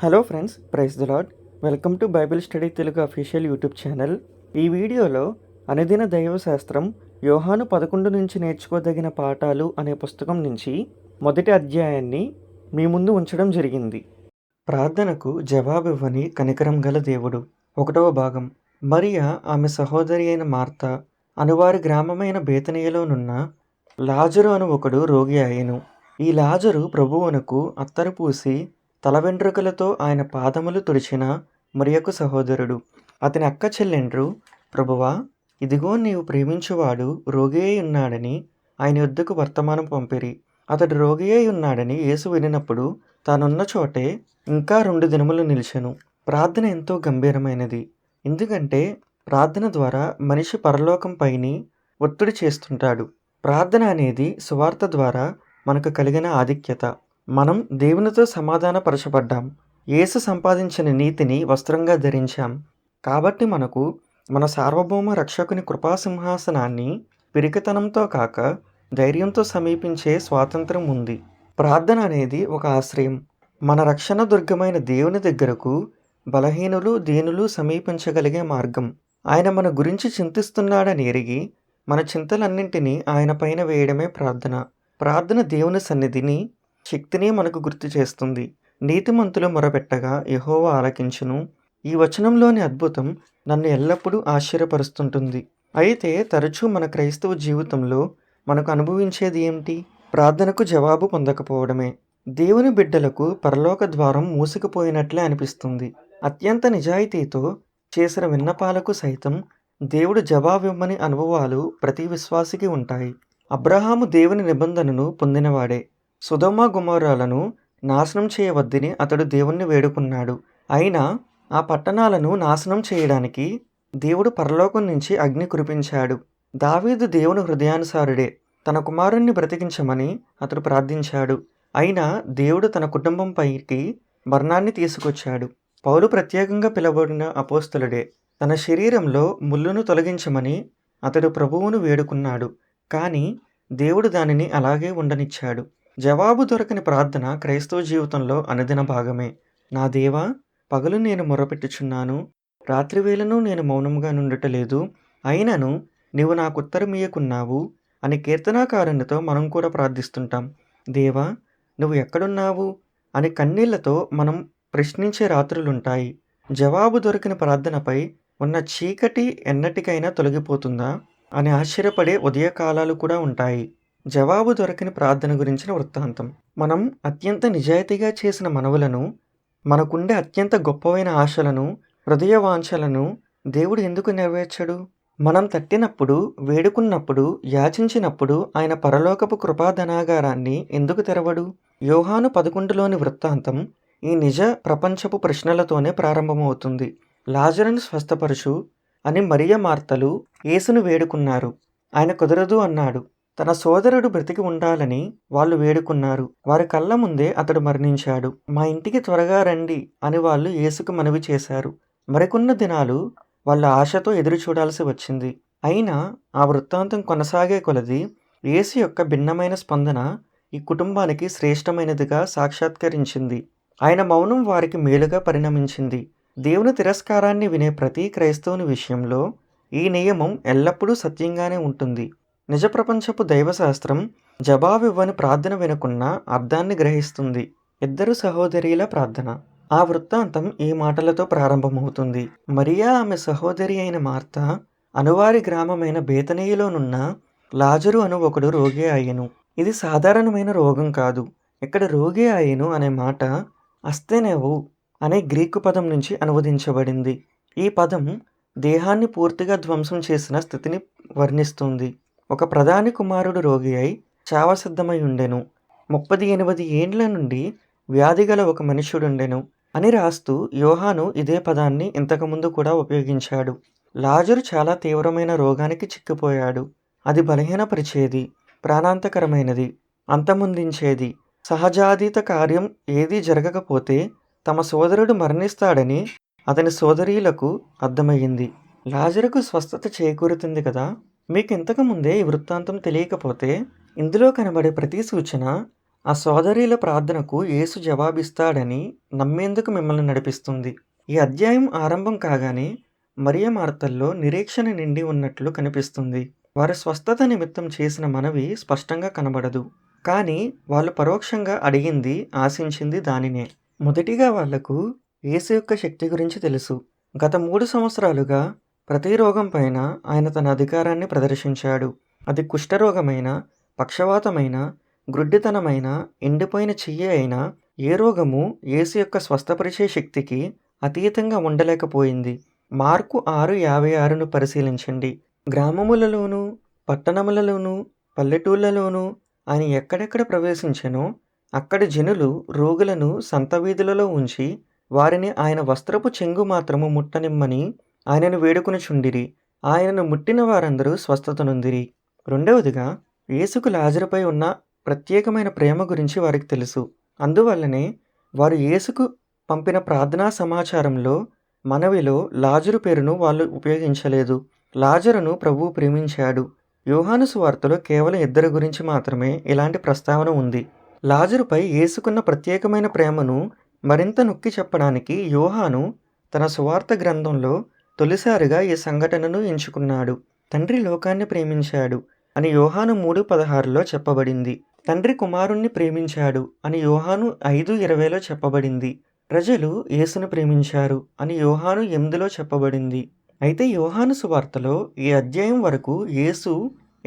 Hello friends praise the lord welcome to Bible study Telugu official YouTube channel ఈ వీడియోలో అనుదిన దైవశాస్త్రం యోహాను పదకొండు నుంచి నేర్చుకోదగిన పాఠాలు అనే పుస్తకం నుంచి మొదటి అధ్యాయాన్ని మీ ముందు ఉంచడం జరిగింది. ప్రార్థనకు జవాబివ్వని కనికరం గల దేవుడు. ఒకటవ భాగం. మరియా ఆమె సహోదరి అయిన మార్త అనువారి గ్రామమైన బేతనీయలోనున్న లాజరు అను ఒకడు రోగి అయ్యను. ఈ లాజరు ప్రభువునకు అత్తరు పూసి తల వెంట్రుకలతో ఆయన పాదములు తుడిచిన మరియకు సహోదరుడు. అతని అక్క చెల్లెండ్రు ప్రభువా ఇదిగో నీవు ప్రేమించువాడు రోగి అయి ఉన్నాడని ఆయన యుద్ధకు వర్తమానం పంపిరి. అతడు రోగి అయి ఉన్నాడని యేసు వినినప్పుడు తానున్న చోటే ఇంకా రెండు దినములు నిలిచెను. ప్రార్థన ఎంతో గంభీరమైనది. ఎందుకంటే ప్రార్థన ద్వారా మనిషి పరలోకంపైని ఒత్తిడి చేస్తుంటాడు. ప్రార్థన అనేది సువార్త ద్వారా మనకు కలిగిన ఆధిక్యత. మనం దేవునితో సమాధానపరచబడ్డాం. యేసు సంపాదించిన నీతిని వస్త్రంగా ధరించాం. కాబట్టి మనకు మన సార్వభౌమ రక్షకుని కృపాసింహాసనాన్ని పిరికితనంతో కాక ధైర్యంతో సమీపించే స్వాతంత్రం ఉంది. ప్రార్థన అనేది ఒక ఆశ్రయం. మన రక్షణ దుర్గమైన దేవుని దగ్గరకు బలహీనులు దీనులు సమీపించగలిగే మార్గం. ఆయన మన గురించి చింతిస్తున్నాడని ఎరిగి మన చింతలన్నింటినీ ఆయన పైన వేయడమే ప్రార్థన. ప్రార్థన దేవుని సన్నిధిని శక్తిని మనకు గుర్తు చేస్తుంది. నీతిమంతులు మొరపెట్టగా యహోవ ఆలకించును. ఈ వచనంలోని అద్భుతం నన్ను ఎల్లప్పుడూ ఆశ్చర్యపరుస్తుంటుంది. అయితే తరచూ మన క్రైస్తవ జీవితంలో మనకు అనుభవించేది ఏమిటి? ప్రార్థనకు జవాబు పొందకపోవడమే. దేవుని బిడ్డలకు పరలోక ద్వారం మూసుకుపోయినట్లే అనిపిస్తుంది. అత్యంత నిజాయితీతో చేసిన విన్నపాలకు సైతం దేవుడు జవాబివ్వని అనుభవాలు ప్రతి విశ్వాసికి ఉంటాయి. అబ్రహాము దేవుని నిబంధనను పొందినవాడే. సుధమ గుమారాలను నాశనం చేయవద్దని అతడు దేవుణ్ణి వేడుకున్నాడు. అయినా ఆ పట్టణాలను నాశనం చేయడానికి దేవుడు పరలోకం నుంచి అగ్ని కురిపించాడు. దావీదు దేవుని హృదయానుసారుడే తన కుమారుణ్ణి బ్రతికించమని అతడు ప్రార్థించాడు. అయినా దేవుడు తన కుటుంబం పైకి మరణాన్ని తీసుకొచ్చాడు. పౌలు ప్రత్యేకంగా పిలువబడిన అపోస్తలుడే తన శరీరంలో ముళ్ళును తొలగించమని అతడు ప్రభువును వేడుకున్నాడు. కానీ దేవుడు దానిని అలాగే ఉండనిచ్చాడు. జవాబు దొరకని ప్రార్థన క్రైస్తవ జీవితంలో అనుదిన భాగమే. నా దేవా పగలు నేను మొరపెట్టుచున్నాను. రాత్రివేళను నేను మౌనంగా నుండటలేదు. అయినను నీవు నాకు ఉత్తరమీయకున్నావు అని కీర్తనాకారునితో మనం కూడా ప్రార్థిస్తుంటాం. దేవా నువ్వు ఎక్కడున్నావు అని కన్నీళ్ళతో మనం ప్రశ్నించే రాత్రులుంటాయి. జవాబు దొరికిన ప్రార్థనపై ఉన్న చీకటి ఎన్నటికైనా తొలగిపోతుందా అని ఆశ్చర్యపడే ఉదయకాలాలు కూడా ఉంటాయి. జవాబు దొరకని ప్రార్థన గురించిన వృత్తాంతం. మనం అత్యంత నిజాయితీగా చేసిన మనవులను మనకుండే అత్యంత గొప్పవైన ఆశలను హృదయ వాంఛలను దేవుడు ఎందుకు నెరవేర్చడు? మనం తట్టినప్పుడు వేడుకున్నప్పుడు యాచించినప్పుడు ఆయన పరలోకపు కృపాధనాగారాన్ని ఎందుకు తెరవడు? యోహాను పదకొండులోని వృత్తాంతం ఈ నిజ ప్రపంచపు ప్రశ్నలతోనే ప్రారంభమవుతుంది. లాజరను స్వస్థపరుచు అని మరియ మార్తలు యేసును వేడుకున్నారు. ఆయన కుదరదు అన్నాడు. తన సోదరుడు బ్రతికి ఉండాలని వాళ్ళు వేడుకున్నారు. వారి కళ్ళ ముందే అతడు మరణించాడు. మా ఇంటికి త్వరగా రండి అని వాళ్ళు యేసుకు మనవి చేశారు. మరికొన్న దినాలు వాళ్ళ ఆశతో ఎదురు చూడాల్సి వచ్చింది. అయినా ఆ వృత్తాంతం కొనసాగే కొలది యేసు యొక్క భిన్నమైన స్పందన ఈ కుటుంబానికి శ్రేష్టమైనదిగా సాక్షాత్కరించింది. ఆయన మౌనం వారికి మేలుగా పరిణమించింది. దేవుని తిరస్కారాన్ని వినే ప్రతి క్రైస్తవుని విషయంలో ఈ నియమం ఎల్లప్పుడూ సత్యంగానే ఉంటుంది. నిజ ప్రపంచపు దైవశాస్త్రం జవాబివ్వని ప్రార్థన వినకున్న అర్థాన్ని గ్రహిస్తుంది. ఇద్దరు సహోదరిల ప్రార్థన. ఆ వృత్తాంతం ఈ మాటలతో ప్రారంభమవుతుంది. మరియా ఆమె సహోదరి అయిన మార్త అనువారి గ్రామమైన బేతనీయులోనున్న లాజరు అను ఒకడు రోగి అయ్యను. ఇది సాధారణమైన రోగం కాదు. ఇక్కడ రోగి అయ్యను అనే మాట అస్తేనేవు అనే గ్రీకు పదం నుంచి అనువదించబడింది. ఈ పదం దేహాన్ని పూర్తిగా ధ్వంసం చేసిన స్థితిని వర్ణిస్తుంది. ఒక ప్రధాని కుమారుడు రోగి అయి చావసిద్ధమై ఉండెను. ముప్పది ఎనిమిది ఏండ్ల నుండి వ్యాధి గల ఒక మనుషుడుండెను అని రాస్తూ యోహాను ఇదే పదాన్ని ఇంతకుముందు కూడా ఉపయోగించాడు. లాజరు చాలా తీవ్రమైన రోగానికి చిక్కిపోయాడు. అది బలహీనపరిచేది ప్రాణాంతకరమైనది అంతమొందించేది. సహజాతీత కార్యం ఏదీ జరగకపోతే తమ సోదరుడు మరణిస్తాడని అతని సోదరీలకు అర్థమయ్యింది. లాజరుకు స్వస్థత చేకూరుతుంది కదా? మీకు ఇంతకు ముందే ఈ వృత్తాంతం తెలియకపోతే ఇందులో కనబడే ప్రతి సూచన ఆ సోదరీల ప్రార్థనకు యేసు జవాబిస్తాడని నమ్మేందుకు మిమ్మల్ని నడిపిస్తుంది. ఈ అధ్యాయం ఆరంభం కాగానే మరియ మార్తల్లో నిరీక్షణ నిండి ఉన్నట్లు కనిపిస్తుంది. వారి స్వస్థత నిమిత్తం చేసిన మనవి స్పష్టంగా కనబడదు. కానీ వాళ్ళు పరోక్షంగా అడిగింది ఆశించింది దానినే. మొదటిగా వాళ్ళకు యేసు యొక్క శక్తి గురించి తెలుసు. గత మూడు సంవత్సరాలుగా ప్రతి రోగం పైన ఆయన తన అధికారాన్ని ప్రదర్శించాడు. అది కుష్ఠరోగమైన పక్షవాతమైన గ్రుడ్డితనమైన ఎండిపోయిన చెయ్యి అయినా ఏ రోగము యేసు యొక్క స్వస్థపరిచే శక్తికి అతీతంగా ఉండలేకపోయింది. మార్కు ఆరు యాభై ఆరును పరిశీలించండి. గ్రామములలోనూ పట్టణములలోనూ పల్లెటూళ్ళలోనూ ఆయన ఎక్కడెక్కడ ప్రవేశించెనో అక్కడి జనులు రోగులను సంత వీధులలో ఉంచి వారిని ఆయన వస్త్రపు చెంగు మాత్రము ముట్టనిమ్మని ఆయనను వేడుకొనుచుండిరి. ఆయనను ముట్టిన వారందరూ స్వస్థత నొందిరి రెండవదిగా యేసుకు లాజరుపై ఉన్న ప్రత్యేకమైన ప్రేమ గురించి వారికి తెలుసు. అందువల్లనే వారు యేసుకు పంపిన ప్రార్థనా సమాచారంలో మనవిలో లాజరు పేరును వాళ్ళు ఉపయోగించలేదు. లాజరును ప్రభువు ప్రేమించాడు. యోహాను సువార్తలో కేవలం ఇద్దరి గురించి మాత్రమే ఇలాంటి ప్రస్తావన ఉంది. లాజరుపై ఏసుకున్న ప్రత్యేకమైన ప్రేమను మరింత నొక్కి చెప్పడానికి యోహాను తన సువార్త గ్రంథంలో తొలిసారిగా ఈ సంఘటనను ఎంచుకున్నాడు. తండ్రి లోకాన్ని ప్రేమించాడు అని యోహాను మూడు పదహారులో చెప్పబడింది. తండ్రి కుమారుణ్ణి ప్రేమించాడు అని యోహాను ఐదు ఇరవైలో చెప్పబడింది. ప్రజలు యేసును ప్రేమించారు అని యోహాను ఎనిమిదిలో చెప్పబడింది. అయితే యోహాను సువార్తలో ఈ అధ్యాయం వరకు యేసు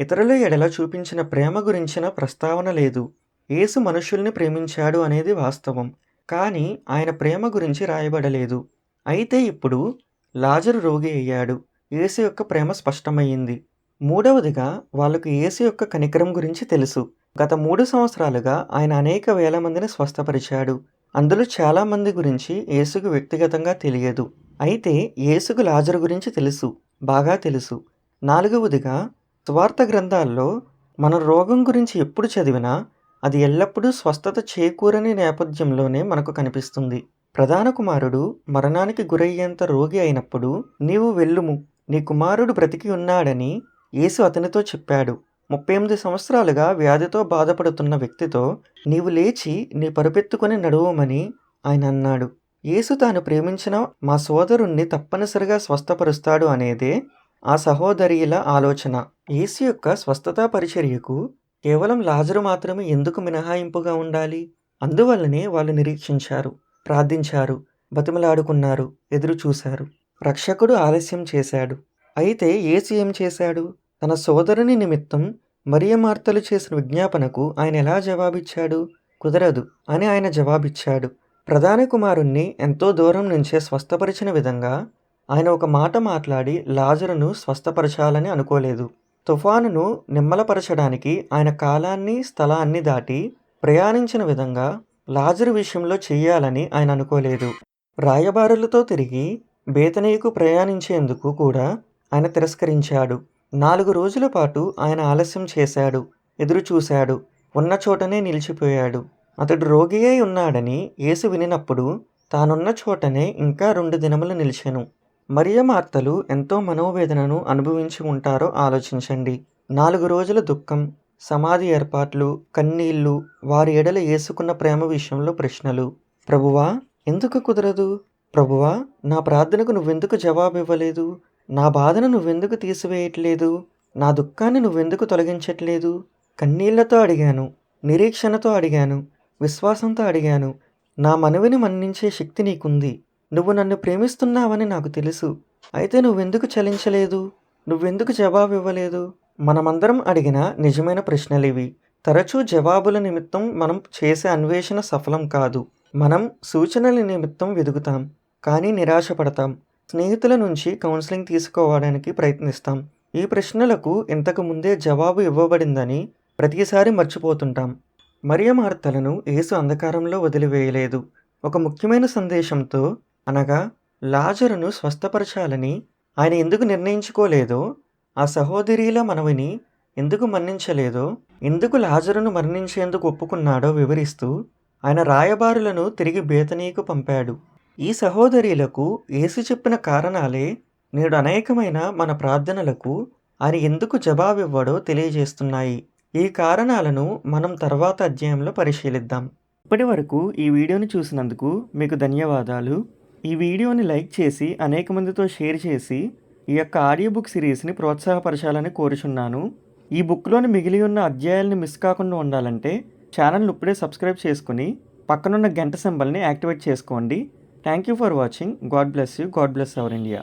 ఇతరుల ఎడల చూపించిన ప్రేమ గురించిన ప్రస్తావన లేదు. యేసు మనుషుల్ని ప్రేమించాడు అనేది వాస్తవం. కానీ ఆయన ప్రేమ గురించి రాయబడలేదు. అయితే ఇప్పుడు లాజరు రోగి అయ్యాడు. యేసు యొక్క ప్రేమ స్పష్టమయ్యింది. మూడవదిగా వాళ్ళకు యేసు యొక్క కనికరం గురించి తెలుసు. గత మూడు సంవత్సరాలుగా ఆయన అనేక వేల మందిని స్వస్థపరిచాడు. అందులో చాలామంది గురించి యేసుకు వ్యక్తిగతంగా తెలియదు. అయితే యేసుకు లాజరు గురించి తెలుసు. బాగా తెలుసు. నాలుగవదిగా స్వార్థ గ్రంథాల్లో మన రోగం గురించి ఎప్పుడు చదివినా అది ఎల్లప్పుడూ స్వస్థత చేకూరని నేపథ్యంలోనే మనకు కనిపిస్తుంది. ప్రధాన కుమారుడు మరణానికి గురయ్యేంత రోగి అయినప్పుడు నీవు వెళ్ళుము. నీ కుమారుడు బ్రతికి ఉన్నాడని యేసు అతనితో చెప్పాడు. ముప్పై ఎనిమిది సంవత్సరాలుగా వ్యాధితో బాధపడుతున్న వ్యక్తితో నీవు లేచి నీ పరుపెత్తుకుని నడువమని ఆయన అన్నాడు. యేసు తాను ప్రేమించిన మా సోదరుణ్ణి తప్పనిసరిగా స్వస్థపరుస్తాడు అనేదే ఆ సహోదరిల ఆలోచన. యేసు యొక్క స్వస్థతా పరిచర్యకు కేవలం లాజరు మాత్రమే ఎందుకు మినహాయింపుగా ఉండాలి? అందువల్లనే వాళ్ళు నిరీక్షించారు. ప్రార్థించారు బతిమలాడుకున్నారు ఎదురు చూశారు రక్షకుడు ఆలస్యం చేశాడు. అయితే ఏసు ఏం చేశాడు? తన సోదరుని నిమిత్తం మరియమార్తలు చేసిన విజ్ఞాపనకు ఆయన ఎలా జవాబిచ్చాడు? కుదరదు అని ఆయన జవాబిచ్చాడు. ప్రధాన కుమారుణ్ణి ఎంతో దూరం నుంచే స్వస్థపరిచిన విధంగా ఆయన ఒక మాట మాట్లాడి లాజరును స్వస్థపరచాలని అనుకోలేదు. తుఫానును నిమ్మలపరచడానికి ఆయన కాలాన్ని స్థలాన్ని దాటి ప్రయాణించిన విధంగా లాజరు విషయంలో చెయ్యాలని ఆయన అనుకోలేదు. రాయబారులతో తిరిగి బేతనయ్యకు ప్రయాణించేందుకు కూడా ఆయన తిరస్కరించాడు. నాలుగు రోజుల పాటు ఆయన ఆలస్యం చేశాడు ఎదురుచూశాడు ఉన్న చోటనే నిలిచిపోయాడు. అతడు రోగి అయి ఉన్నాడని యేసు వినినప్పుడు తానున్న చోటనే ఇంకా రెండు దినములు నిలిచెను. మరియ మార్తలు ఎంతో మనోవేదనను అనుభవించి ఉంటారో ఆలోచించండి. నాలుగు రోజుల దుఃఖం సమాధి ఏర్పాట్లు కన్నీళ్ళు వారి ఎడల ఏసుకున్న ప్రేమ విషయంలో ప్రశ్నలు. ప్రభువా ఎందుకు కుదరదు? ప్రభువా నా ప్రార్థనకు నువ్వెందుకు జవాబు ఇవ్వలేదు నా బాధను నువ్వెందుకు తీసివేయట్లేదు? నా దుఃఖాన్ని నువ్వెందుకు తొలగించట్లేదు? కన్నీళ్ళతో అడిగాను నిరీక్షణతో అడిగాను విశ్వాసంతో అడిగాను. నా మనవిని మన్నించే శక్తి నీకుంది. నువ్వు నన్ను ప్రేమిస్తున్నావని నాకు తెలుసు. అయితే నువ్వెందుకు చలించలేదు? నువ్వెందుకు జవాబు ఇవ్వలేదు మనమందరం అడిగిన నిజమైన ప్రశ్నలివి. తరచూ జవాబుల నిమిత్తం మనం చేసే అన్వేషణ సఫలం కాదు. మనం సూచనల నిమిత్తం వెదుగుతాం కానీ నిరాశపడతాం. స్నేహితుల నుంచి కౌన్సిలింగ్ తీసుకోవడానికి ప్రయత్నిస్తాం. ఈ ప్రశ్నలకు ఇంతకు ముందే జవాబు ఇవ్వబడిందని ప్రతిసారి మర్చిపోతుంటాం. మరియ మార్తలను యేసు అంధకారంలో వదిలివేయలేదు. ఒక ముఖ్యమైన సందేశంతో అనగా లాజరును స్వస్థపరచాలని ఆయన ఎందుకు నిర్ణయించుకోలేదో ఆ సహోదరీల మనవిని ఎందుకు మన్నించలేదో ఎందుకు లాజరును మరణించేందుకు ఒప్పుకున్నాడో వివరిస్తూ ఆయన రాయబారులను తిరిగి బేతనీకు పంపాడు. ఈ సహోదరీలకు ఏసు చెప్పిన కారణాలే నేడు అనేకమైన మన ప్రార్థనలకు ఆయన ఎందుకు జవాబివ్వడో తెలియజేస్తున్నాయి. ఈ కారణాలను మనం తర్వాత అధ్యాయంలో పరిశీలిద్దాం. ఇప్పటి వరకు ఈ వీడియోని చూసినందుకు మీకు ధన్యవాదాలు. ఈ వీడియోని లైక్ చేసి అనేక మందితో షేర్ చేసి ఈ యొక్క ఆడియో బుక్ సిరీస్ని ప్రోత్సాహపరచాలని కోరుచున్నాను. ఈ బుక్లోని మిగిలి ఉన్న అధ్యాయాలను మిస్ కాకుండా ఉండాలంటే ఛానల్ని ఇప్పుడే సబ్స్క్రైబ్ చేసుకుని పక్కనున్న గంట సింబల్ని యాక్టివేట్ చేసుకోండి. Thank you for watching. God bless you. God bless our India.